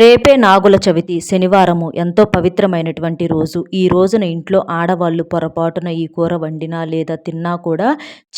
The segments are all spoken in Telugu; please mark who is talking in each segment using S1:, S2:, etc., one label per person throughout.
S1: రేపే నాగుల చవితి శనివారము ఎంతో పవిత్రమైనటువంటి రోజు. ఈ రోజున ఇంట్లో ఆడవాళ్ళు పొరపాటున ఈ కూర వండినా లేదా తిన్నా కూడా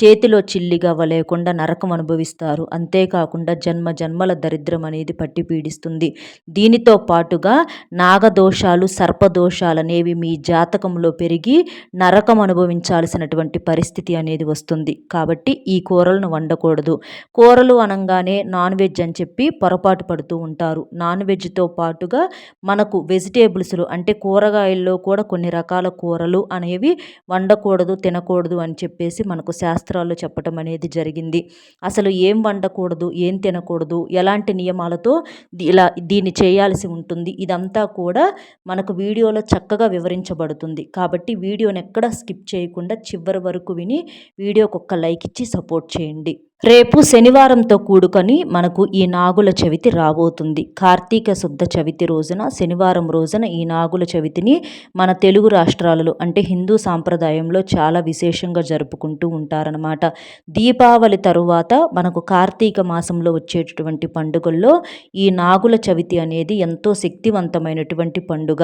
S1: చేతిలో చిల్లిగా లేకుండా నరకం అనుభవిస్తారు. అంతేకాకుండా జన్మ జన్మల దరిద్రం అనేది పట్టి పీడిస్తుంది. దీనితో పాటుగా నాగదోషాలు సర్పదోషాలు అనేవి మీ జాతకంలో పెరిగి నరకం అనుభవించాల్సినటువంటి పరిస్థితి అనేది వస్తుంది. కాబట్టి ఈ కూరలను వండకూడదు. కూరలు అనగానే నాన్ వెజ్ అని చెప్పి పొరపాటు పడుతూ ఉంటారు. నాన్ వెజ్ వెజ్తో పాటుగా మనకు వెజిటేబుల్స్లో అంటే కూరగాయల్లో కూడా కొన్ని రకాల కూరలు అనేవి వండకూడదు తినకూడదు అని చెప్పేసి మనకు శాస్త్రాల్లో చెప్పటం అనేది జరిగింది. అసలు ఏం వండకూడదు ఏం తినకూడదు ఎలాంటి నియమాలతో ఇలా దీన్ని చేయాల్సి ఉంటుంది ఇదంతా కూడా మనకు వీడియోలో చక్కగా వివరించబడుతుంది. కాబట్టి వీడియోని ఎక్కడ స్కిప్ చేయకుండా చివరి వరకు విని వీడియోకి ఒక్క లైక్ ఇచ్చి సపోర్ట్ చేయండి. రేపు శనివారంతో కూడుకొని మనకు ఈ నాగుల చవితి రాబోతుంది. కార్తీక శుద్ధ చవితి రోజున శనివారం రోజున ఈ నాగుల చవితిని మన తెలుగు రాష్ట్రాలలో అంటే హిందూ సాంప్రదాయంలో చాలా విశేషంగా జరుపుకుంటూ ఉంటారనమాట దీపావళి తరువాత మనకు కార్తీక మాసంలో వచ్చేటటువంటి పండుగల్లో ఈ నాగుల చవితి అనేది ఎంతో శక్తివంతమైనటువంటి పండుగ.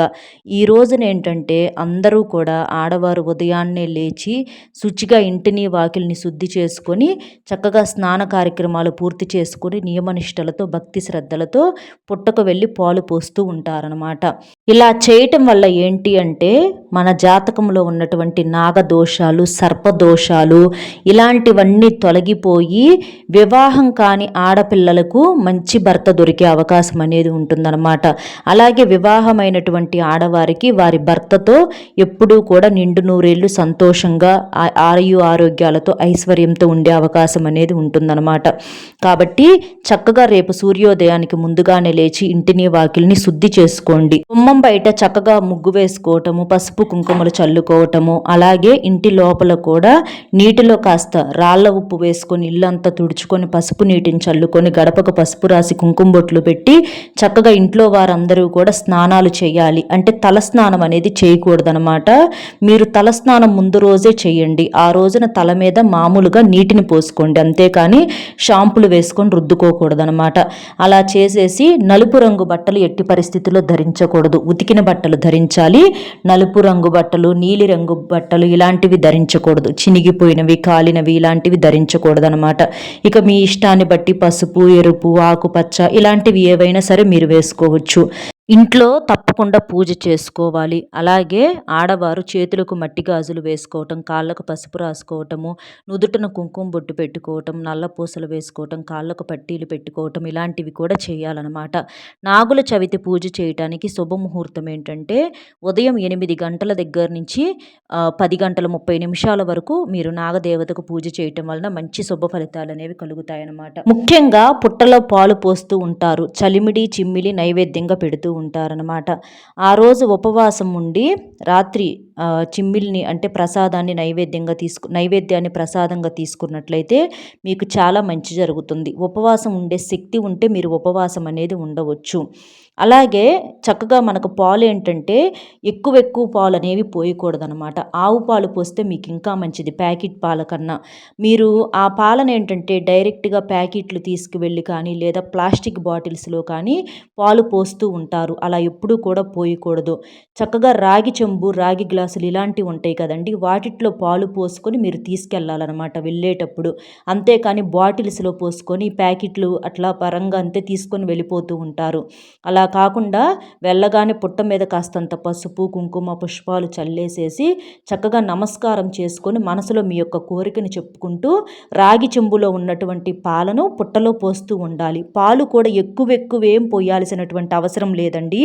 S1: ఈ రోజున ఏంటంటే అందరూ కూడా ఆడవారు ఉదయాన్నే లేచి శుచిగా ఇంటిని వాకిల్ని శుద్ధి చేసుకొని చక్కగా స్నాన కార్యక్రమాలు పూర్తి చేసుకుని నియమనిష్టలతో భక్తి శ్రద్ధలతో పుట్టకు వెళ్ళి పాలు పోస్తూ ఉంటారనమాట ఇలా చేయటం వల్ల ఏంటి అంటే మన జాతకంలో ఉన్నటువంటి నాగదోషాలు సర్పదోషాలు ఇలాంటివన్నీ తొలగిపోయి వివాహం కాని ఆడపిల్లలకు మంచి భర్త దొరికే అవకాశం అనేది ఉంటుందన్నమాట. అలాగే వివాహమైనటువంటి ఆడవారికి వారి భర్తతో ఎప్పుడూ కూడా నిండు నూరేళ్ళు సంతోషంగా ఆయు ఆరోగ్యాలతో ఐశ్వర్యంతో ఉండే అవకాశం అనేది ఉంటుందన్నమాట. కాబట్టి చక్కగా రేపు సూర్యోదయానికి ముందుగానే లేచి ఇంటిని వాకిల్ని శుద్ధి చేసుకోండి. గుమ్మం బయట చక్కగా ముగ్గు వేసుకోవటము పసుపు కుంకుమలు చల్లుకోవటము అలాగే ఇంటి లోపల కూడా నీటిలో కాస్త రాళ్ళ ఉప్పు వేసుకొని ఇల్లంతా తుడుచుకొని పసుపు నీటిని చల్లుకొని గడపకు పసుపు రాసి కుంకుమ బొట్లు పెట్టి చక్కగా ఇంట్లో వారందరూ కూడా స్నానాలు చేయాలి. అంటే తలస్నానం అనేది చేయకూడదనమాట మీరు తలస్నానం ముందు రోజే చేయండి. ఆ రోజున తల మీద మామూలుగా నీటిని పోసుకోండి. అంతేకాని షాంపులు వేసుకొని రుద్దుకోకూడదనమాట అలా చేసేసి నలుపు రంగు బట్టలు ఎట్టి పరిస్థితుల్లో ధరించకూడదు. ఉతికిన బట్టలు ధరించాలి. నలుపు రంగు బట్టలు నీలిరంగు బట్టలు ఇలాంటివి ధరించకూడదు. చినిగిపోయినవి కాలినవి ఇలాంటివి ధరించకూడదనమాట ఇక మీ ఇష్టాన్ని బట్టి పసుపు ఎరుపు ఆకుపచ్చ ఇలాంటివి ఏవైనా సరే మీరు వేసుకోవచ్చు. ఇంట్లో తప్పకుండా పూజ చేసుకోవాలి. అలాగే ఆడవారు చేతులకు మట్టి గాజులు వేసుకోవటం కాళ్ళకు పసుపు రాసుకోవటము నుదుటను కుంకుమ బొట్టు పెట్టుకోవటం నల్ల పూసలు వేసుకోవటం కాళ్ళకు పట్టీలు పెట్టుకోవటం ఇలాంటివి కూడా చేయాలన్నమాట. నాగుల చవితి పూజ చేయటానికి శుభముహూర్తం ఏంటంటే ఉదయం ఎనిమిది గంటల దగ్గర నుంచి పది గంటల ముప్పై నిమిషాల వరకు మీరు నాగదేవతకు పూజ చేయటం వలన మంచి శుభ ఫలితాలు అనేవి కలుగుతాయన్నమాట. ముఖ్యంగా పుట్టలో పాలు పోస్తూ ఉంటారు. చలిమిడి చిమ్మిలి నైవేద్యంగా పెడుతూ ఉంటారనమాట ఆ రోజు ఉపవాసం ఉండి రాత్రి చిమ్మిల్ని అంటే ప్రసాదాన్ని నైవేద్యంగా తీసుకు నైవేద్యాన్ని ప్రసాదంగా తీసుకున్నట్లయితే మీకు చాలా మంచి జరుగుతుంది. ఉపవాసం ఉండే శక్తి ఉంటే మీరు ఉపవాసం అనేది ఉండవచ్చు. అలాగే చక్కగా మనకు పాలు ఏంటంటే ఎక్కువ ఎక్కువ పాలు అనేవి పోయకూడదనమాట ఆవు పాలు పోస్తే మీకు ఇంకా మంచిది ప్యాకెట్ పాల కన్నా. మీరు ఆ పాలను ఏంటంటే డైరెక్ట్గా ప్యాకెట్లు తీసుకువెళ్ళి కానీ లేదా ప్లాస్టిక్ బాటిల్స్లో కానీ పాలు పోస్తూ ఉంటారు. అలా ఎప్పుడూ కూడా పోయకూడదు. చక్కగా రాగి చెంబు రాగి గ్లాస్ గ్లాసులు ఇలాంటివి ఉంటాయి కదండి. వాటిట్లో పాలు పోసుకొని మీరు తీసుకెళ్ళాలన్నమాట వెళ్ళేటప్పుడు. అంతేకాని బాటిల్స్లో పోసుకొని ప్యాకెట్లు అట్లా పరంగా అంతే తీసుకొని వెళ్ళిపోతూ ఉంటారు. అలా కాకుండా వెళ్ళగానే పుట్ట మీద కాస్తంత పసుపు కుంకుమ పుష్పాలు చల్లేసేసి చక్కగా నమస్కారం చేసుకొని మనసులో మీ యొక్క కోరికను చెప్పుకుంటూ రాగి చెంబులో ఉన్నటువంటి పాలను పుట్టలో పోస్తూ ఉండాలి. పాలు కూడా ఎక్కువ ఎక్కువ ఏం పోయాల్సినటువంటి అవసరం లేదండి.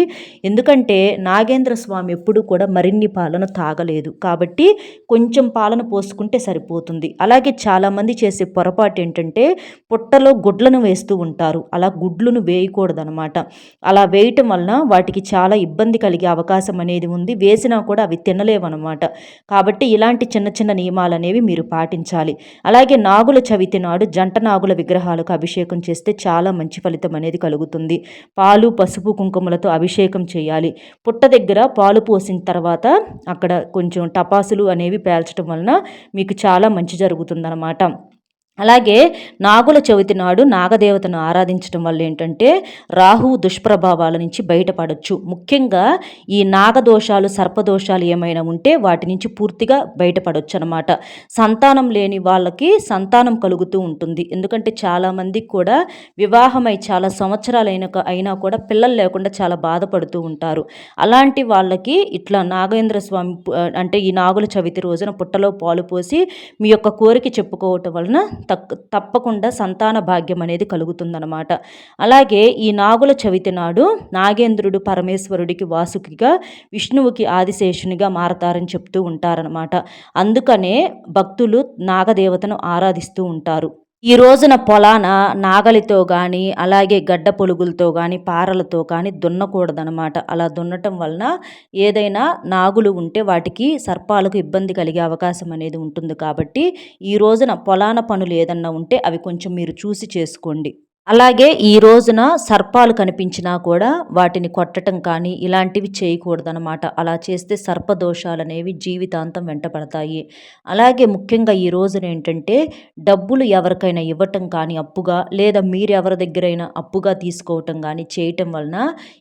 S1: ఎందుకంటే నాగేంద్ర స్వామి ఎప్పుడు కూడా మరిన్ని పాలను తాగలేదు. కాబట్టి కొంచెం పాలను పోసుకుంటే సరిపోతుంది. అలాగే చాలామంది చేసే పొరపాటు ఏంటంటే పుట్టలో గుడ్లను వేస్తూ ఉంటారు. అలా గుడ్లను వేయకూడదనమాట అలా వేయటం వలన వాటికి చాలా ఇబ్బంది కలిగే అవకాశం అనేది ఉంది. వేసినా కూడా అవి తినలేవన్నమాట. కాబట్టి ఇలాంటి చిన్న చిన్న నియమాలు అనేవి మీరు పాటించాలి. అలాగే నాగుల చవితి నాడు జంట నాగుల విగ్రహాలకు అభిషేకం చేస్తే చాలా మంచి ఫలితం అనేది కలుగుతుంది. పాలు పసుపు కుంకుమలతో అభిషేకం చేయాలి. పుట్ట దగ్గర పాలు పోసిన తర్వాత అక్కడ కొంచెం టపాసులు అనేవి పేల్చడం వలన మీకు చాలా మంచి జరుగుతుందన్నమాట. అలాగే నాగుల చవితి నాడు నాగదేవతను ఆరాధించడం వల్ల ఏంటంటే రాహు దుష్ప్రభావాల నుంచి బయటపడవచ్చు ముఖ్యంగా ఈ నాగదోషాలు సర్పదోషాలు ఏమైనా ఉంటే వాటి నుంచి పూర్తిగా బయటపడవచ్చు అనమాట సంతానం లేని వాళ్ళకి సంతానం కలుగుతూ ఉంటుంది. ఎందుకంటే చాలామందికి కూడా వివాహమై చాలా సంవత్సరాలైన అయినా కూడా పిల్లలు లేకుండా చాలా బాధపడుతూ ఉంటారు. అలాంటి వాళ్ళకి ఇట్లా నాగేంద్ర స్వామి అంటే ఈ నాగుల చవితి రోజున పుట్టలో పాలు పోసి మీ యొక్క కోరిక చెప్పుకోవటం వలన తప్పకుండా సంతాన భాగ్యం అనేది కలుగుతుందన్నమాట. అలాగే ఈ నాగుల చవితి నాడు నాగేంద్రుడు పరమేశ్వరుడికి వాసుకిగా విష్ణువుకి ఆదిశేషునిగా మారతారని చెప్తూ ఉంటారనమాట అందుకనే భక్తులు నాగదేవతను ఆరాధిస్తూ ఉంటారు. ఈ రోజున పొలాన నాగలితో కానీ అలాగే గడ్డ పొలుగులతో కానీ పారలతో కానీ దున్నకూడదనమాట. అలా దున్నటం వలన ఏదైనా నాగులు ఉంటే వాటికి సర్పాలకు ఇబ్బంది కలిగే అవకాశం అనేది ఉంటుంది కాబట్టి ఈ రోజున పొలాన పనులు ఏదన్నా ఉంటే అవి కొంచెం మీరు చూసి చేసుకోండి. అలాగే ఈ రోజున సర్పాలు కనిపించినా కూడా వాటిని కొట్టడం కానీ ఇలాంటివి చేయకూడదనమాట అలా చేస్తే సర్పదోషాలు అనేవి జీవితాంతం వెంటపడతాయి. అలాగే ముఖ్యంగా ఈ రోజున ఏంటంటే డబ్బులు ఎవరికైనా ఇవ్వటం కానీ అప్పుగా లేదా మీరు ఎవరి దగ్గరైనా అప్పుగా తీసుకోవటం కానీ చేయటం వలన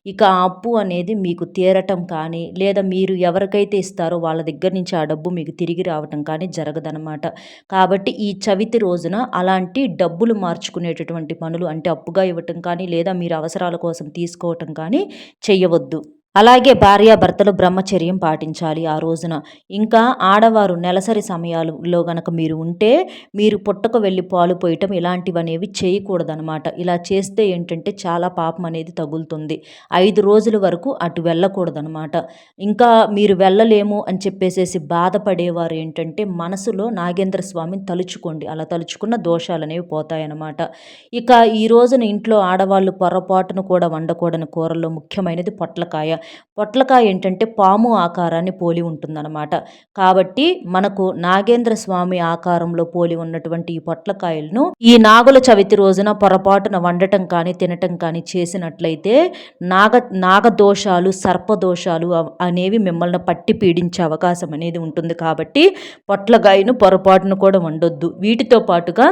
S1: ఇక ఆ అప్పు అనేది మీకు తీరటం కానీ లేదా మీరు ఎవరికైతే ఇస్తారో వాళ్ళ దగ్గర నుంచి ఆ డబ్బు మీకు తిరిగి రావటం కానీ జరగదనమాట కాబట్టి ఈ చవితి రోజున అలాంటి డబ్బులు మార్చుకునేటటువంటి పనులు అంటే అప్పుగా ఇవ్వటం కానీ లేదా మీరు అవసరాల కోసం తీసుకోవటం కానీ చెయ్యవద్దు. అలాగే భార్యాభర్తలు బ్రహ్మచర్యం పాటించాలి ఆ రోజున. ఇంకా ఆడవారు నెలసరి సమయాలలో గనక మీరు ఉంటే మీరు పుట్టక వెళ్ళి పాలు పోయటం ఇలాంటివనేవి చేయకూడదనమాట ఇలా చేస్తే ఏంటంటే చాలా పాపం అనేది తగులుతుంది. ఐదు రోజుల వరకు అటు వెళ్ళకూడదనమాట ఇంకా మీరు వెళ్ళలేము అని చెప్పేసేసి బాధపడేవారు ఏంటంటే మనసులో నాగేంద్ర స్వామిని తలుచుకోండి. అలా తలుచుకున్న దోషాలు అనేవి పోతాయన్నమాట. ఇక ఈ రోజున ఇంట్లో ఆడవాళ్ళు పొరపాటును కూడా వండకూడని కూరల్లో ముఖ్యమైనది పొట్లకాయ. పొట్లకాయ ఏంటంటే పాము ఆకారాన్ని పోలి ఉంటుందన్నమాట. కాబట్టి మనకు నాగేంద్ర స్వామి ఆకారంలో పోలి ఉన్నటువంటి ఈ పొట్లకాయలను ఈ నాగుల చవితి రోజున పొరపాటున వండటం కానీ తినటం కానీ చేసినట్లయితే నాగ నాగదోషాలు సర్పదోషాలు అనేవి మిమ్మల్ని పట్టి పీడించే అవకాశం అనేది ఉంటుంది. కాబట్టి పొట్లకాయను పొరపాటును కూడా వండొద్దు. వీటితో పాటుగా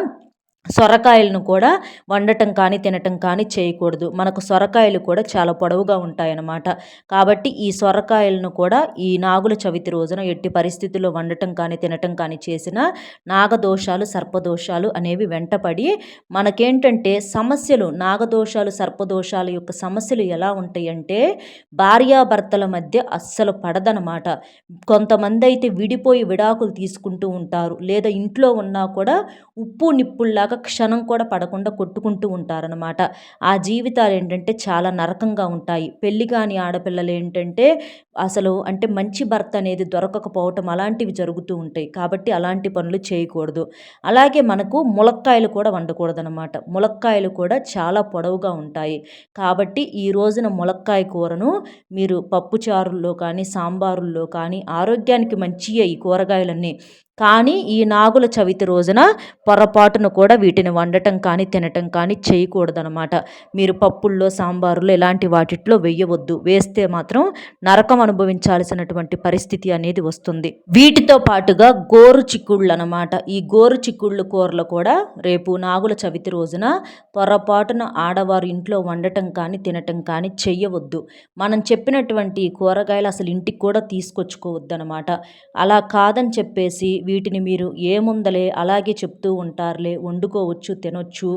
S1: సొరకాయలను కూడా వండటం కానీ తినటం కానీ చేయకూడదు. మనకు సొరకాయలు కూడా చాలా పొడవుగా ఉంటాయన్నమాట. కాబట్టి ఈ సొరకాయలను కూడా ఈ నాగుల చవితి రోజున ఎట్టి పరిస్థితుల్లో వండటం కానీ తినటం కానీ చేసిన నాగదోషాలు సర్పదోషాలు అనేవి వెంటపడి మనకేంటంటే సమస్యలు నాగదోషాలు సర్పదోషాల యొక్క సమస్యలు ఎలా ఉంటాయంటే భార్యాభర్తల మధ్య అస్సలు పడదనమాట కొంతమంది అయితే విడిపోయి విడాకులు తీసుకుంటూ ఉంటారు. లేదా ఇంట్లో ఉన్నా కూడా ఉప్పు నిప్పుల్లా నిప్పుల్లాగా క్షణం కూడా పడకుండా కొట్టుకుంటూ ఉంటారనమాట ఆ జీవితాలు ఏంటంటే చాలా నరకంగా ఉంటాయి. పెళ్ళి కాని ఆడపిల్లలు ఏంటంటే అసలు అంటే మంచి భర్త అనేది దొరకకపోవటం అలాంటివి జరుగుతూ ఉంటాయి. కాబట్టి అలాంటి పనులు చేయకూడదు. అలాగే మనకు ములక్కాయలు కూడా వండకూడదు అనమాట ములక్కాయలు కూడా చాలా పొడవుగా ఉంటాయి. కాబట్టి ఈ రోజున ములక్కాయ కూరను మీరు పప్పుచారుల్లో కానీ సాంబారుల్లో కానీ ఆరోగ్యానికి మంచిగా ఈ కూరగాయలన్నీ. కానీ ఈ నాగుల చవితి రోజున పొరపాటును కూడా వీటిని వండటం కానీ తినటం కానీ చేయకూడదనమాట మీరు పప్పుల్లో సాంబారులో ఇలాంటి వాటిట్లో వేయవద్దు. వేస్తే మాత్రం నరకం అనుభవించాల్సినటువంటి పరిస్థితి అనేది వస్తుంది. వీటితో పాటుగా గోరు చిక్కుళ్ళు అనమాట ఈ గోరు చిక్కుళ్ళు కూరలు కూడా రేపు నాగుల చవితి రోజున పొరపాటున ఆడవారు ఇంట్లో వండటం కానీ తినటం కానీ చెయ్యవద్దు మనం చెప్పినటువంటి కూరగాయలు అసలు ఇంటికి కూడా తీసుకొచ్చుకోవద్దు అనమాట అలా కాదని చెప్పేసి వీటిని మీరు ఏముందలే అలాగే చెప్తూ ఉంటారులే వండుకోవచ్చు తినొచ్చు.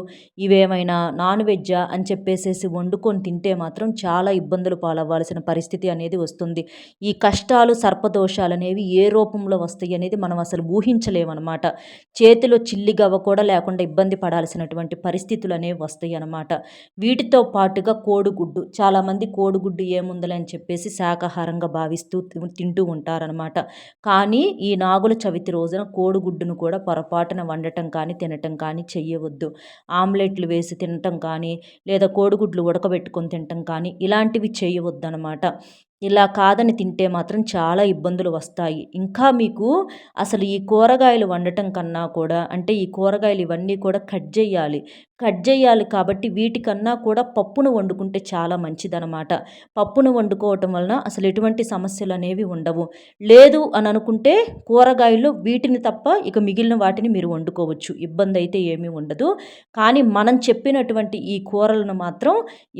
S1: ఇవేమైనా నాన్ వెజ్జా అని చెప్పేసేసి వండుకొని తింటే మాత్రం చాలా ఇబ్బందులు పాలవ్వాల్సిన పరిస్థితి అనేది వస్తుంది. ఈ కష్టాలు సర్పదోషాలు అనేవి ఏ రూపంలో వస్తాయి అనేది మనం అసలు ఊహించలేమన్నమాట. చేతిలో చిల్లి గవ్వ కూడా లేకుండా ఇబ్బంది పడాల్సినటువంటి పరిస్థితులు అనేవి వస్తాయి అన్నమాట. వీటితో పాటుగా కోడిగుడ్డు చాలామంది కోడిగుడ్డు ఏముందలే అని చెప్పేసి శాకాహారంగా భావిస్తూ తింటూ ఉంటారనమాట కానీ ఈ నాగుల చవితి రోజున కోడిగుడ్డును కూడా పొరపాటున వండటం కానీ తినటం కానీ చెయ్యవద్దు. ఆమ్లెట్లు వేసి తినటం కానీ లేదా కోడిగుడ్లు ఉడకబెట్టుకొని తినటం కానీ ఇలాంటివి చేయవద్దు అనమాట ఇలా కాదని తింటే మాత్రం చాలా ఇబ్బందులు వస్తాయి. ఇంకా మీకు అసలు ఈ కూరగాయలు వండటం కన్నా కూడా అంటే ఈ కూరగాయలు ఇవన్నీ కూడా కట్ చేయాలి కట్ చేయాలి కాబట్టి వీటికన్నా కూడా పప్పును వండుకుంటే చాలా మంచిదనమాట పప్పును వండుకోవటం వలన అసలు ఎటువంటి సమస్యలు అనేవి ఉండవు. లేదు అని అనుకుంటే కూరగాయలు వీటిని తప్ప ఇక మిగిలిన వాటిని మీరు వండుకోవచ్చు. ఇబ్బంది అయితే ఏమీ ఉండదు. కానీ మనం చెప్పినటువంటి ఈ కూరలను మాత్రం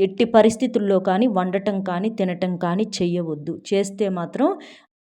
S1: ఎట్టి పరిస్థితుల్లో కానీ వండటం కానీ తినటం కానీ చెయ్యవద్దు. చేస్తే మాత్రం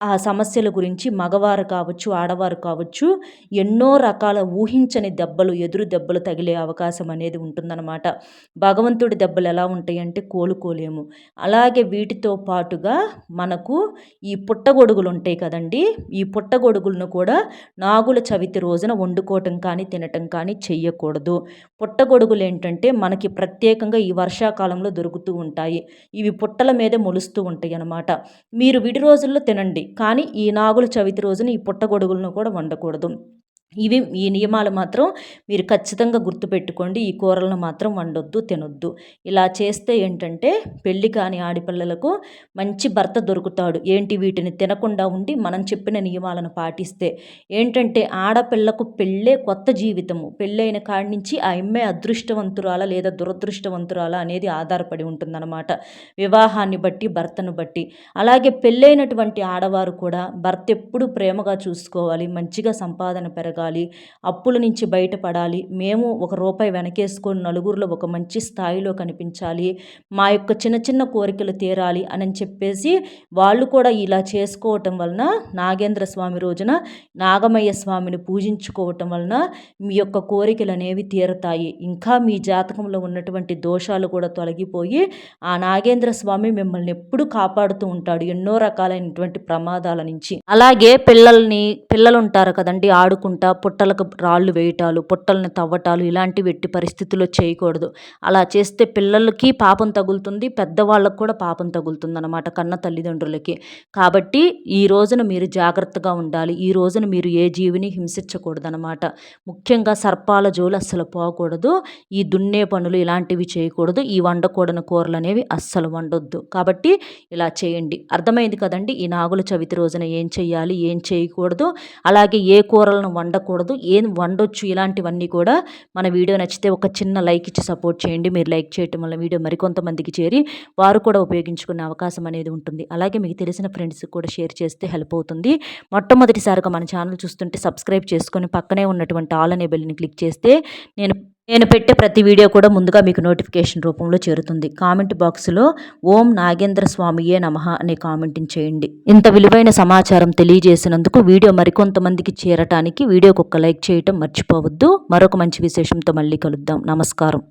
S1: ఆ సమస్యల గురించి మగవారు కావచ్చు ఆడవారు కావచ్చు ఎన్నో రకాల ఊహించని దెబ్బలు ఎదురు దెబ్బలు తగిలే అవకాశం అనేది ఉంటుందన్నమాట. భగవంతుడి దెబ్బలు ఎలా ఉంటాయంటే కోలుకోలేము. అలాగే వీటితో పాటుగా మనకు ఈ పుట్టగొడుగులు ఉంటాయి కదండి ఈ పుట్టగొడుగులను కూడా నాగుల చవితి రోజున వండుకోవటం కానీ తినటం కానీ చెయ్యకూడదు. పుట్టగొడుగులు ఏంటంటే మనకి ప్రత్యేకంగా ఈ వర్షాకాలంలో దొరుకుతూ ఉంటాయి. ఇవి పుట్టల మీద మొలుస్తూ ఉంటాయి అన్నమాట మీరు విడి రోజుల్లో తినండి. కానీ ఈ నాగుల చవితి రోజున ఈ పుట్టగొడుగులను కూడా వండకూడదు. ఇవి ఈ నియమాలు మాత్రం మీరు ఖచ్చితంగా గుర్తుపెట్టుకోండి. ఈ కూరలను మాత్రం వండొద్దు తినొద్దు. ఇలా చేస్తే ఏంటంటే పెళ్ళి కాని ఆడపిల్లలకు మంచి భర్త దొరుకుతాడు. ఏంటి? వీటిని తినకుండా ఉండి మనం చెప్పిన నియమాలను పాటిస్తే. ఏంటంటే ఆడపిల్లకు పెళ్ళే కొత్త జీవితము. పెళ్ళైన కాడి నుంచి ఆ అమ్మాయి అదృష్టవంతురాల లేదా దురదృష్టవంతురాల అనేది ఆధారపడి ఉంటుందన్నమాట. వివాహాన్ని బట్టి భర్తను బట్టి. అలాగే పెళ్ళైనటువంటి ఆడవారు కూడా భర్త ఎప్పుడు ప్రేమగా చూసుకోవాలి మంచిగా సంపాదన పెరగాలి చేసుకోవాలి అప్పుల నుంచి బయటపడాలి. మేము ఒక రూపాయి వెనకేసుకొని నలుగురిలో ఒక మంచి స్థాయిలో కనిపించాలి. మా యొక్క చిన్న చిన్న కోరికలు తీరాలి అని చెప్పేసి వాళ్ళు కూడా ఇలా చేసుకోవటం వలన నాగేంద్ర స్వామి రోజున నాగమయ్య స్వామిని పూజించుకోవటం వలన మీ యొక్క కోరికలు అనేవి తీరతాయి. ఇంకా మీ జాతకంలో ఉన్నటువంటి దోషాలు కూడా తొలగిపోయి ఆ నాగేంద్ర స్వామి మిమ్మల్ని ఎప్పుడు కాపాడుతూ ఉంటాడు ఎన్నో రకాలైనటువంటి ప్రమాదాల నుంచి. అలాగే పిల్లల్ని పిల్లలు ఉంటారు కదండి ఆడుకుంటా పుట్టలకు రాళ్ళు వేయటాలు పుట్టలను తవ్వటాలు ఇలాంటివి ఎట్టి పరిస్థితుల్లో చేయకూడదు. అలా చేస్తే పిల్లలకి పాపం తగులుతుంది పెద్దవాళ్ళకు కూడా పాపం తగులుతుంది అనమాట కన్న తల్లిదండ్రులకి. కాబట్టి ఈ రోజున మీరు జాగ్రత్తగా ఉండాలి. ఈ రోజున మీరు ఏ జీవిని హింసించకూడదు అనమాట ముఖ్యంగా సర్పాల జోలు అస్సలు పోకూడదు. ఈ దున్నే పనులు ఇలాంటివి చేయకూడదు. ఈ వండకూడని కూరలు అనేవి అస్సలు వండొద్దు. కాబట్టి ఇలా చేయండి. అర్థమైంది కదండి? ఈ నాగుల చవితి రోజున ఏం చేయాలి ఏం చేయకూడదు? అలాగే ఏ కూరలను వండ వండకూడదు ఏం వండొచ్చు ఇలాంటివన్నీ కూడా మన వీడియో నచ్చితే ఒక చిన్న లైక్ ఇచ్చి సపోర్ట్ చేయండి. మీరు లైక్ చేయటం వల్ల వీడియో మరికొంతమందికి చేరి వారు కూడా ఉపయోగించుకునే అవకాశం అనేది ఉంటుంది. అలాగే మీకు తెలిసిన ఫ్రెండ్స్కి కూడా షేర్ చేస్తే హెల్ప్ అవుతుంది. మొట్టమొదటిసారిగా మన ఛానల్ చూస్తుంటే సబ్స్క్రైబ్ చేసుకొని పక్కనే ఉన్నటువంటి ఆల్ అనే బెల్ని క్లిక్ చేస్తే నేను నేను పెట్టే ప్రతి వీడియో కూడా ముందుగా మీకు నోటిఫికేషన్ రూపంలో చేరుతుంది. కామెంట్ బాక్స్లో ఓం నాగేంద్ర స్వామియే నమ అనే కామెంటింగ్ చేయండి. ఇంత విలువైన సమాచారం తెలియజేసినందుకు వీడియో మరికొంతమందికి చేరటానికి వీడియోకి ఒక లైక్ చేయటం మర్చిపోవద్దు. మరొక మంచి విశేషంతో మళ్ళీ కలుద్దాం. నమస్కారం.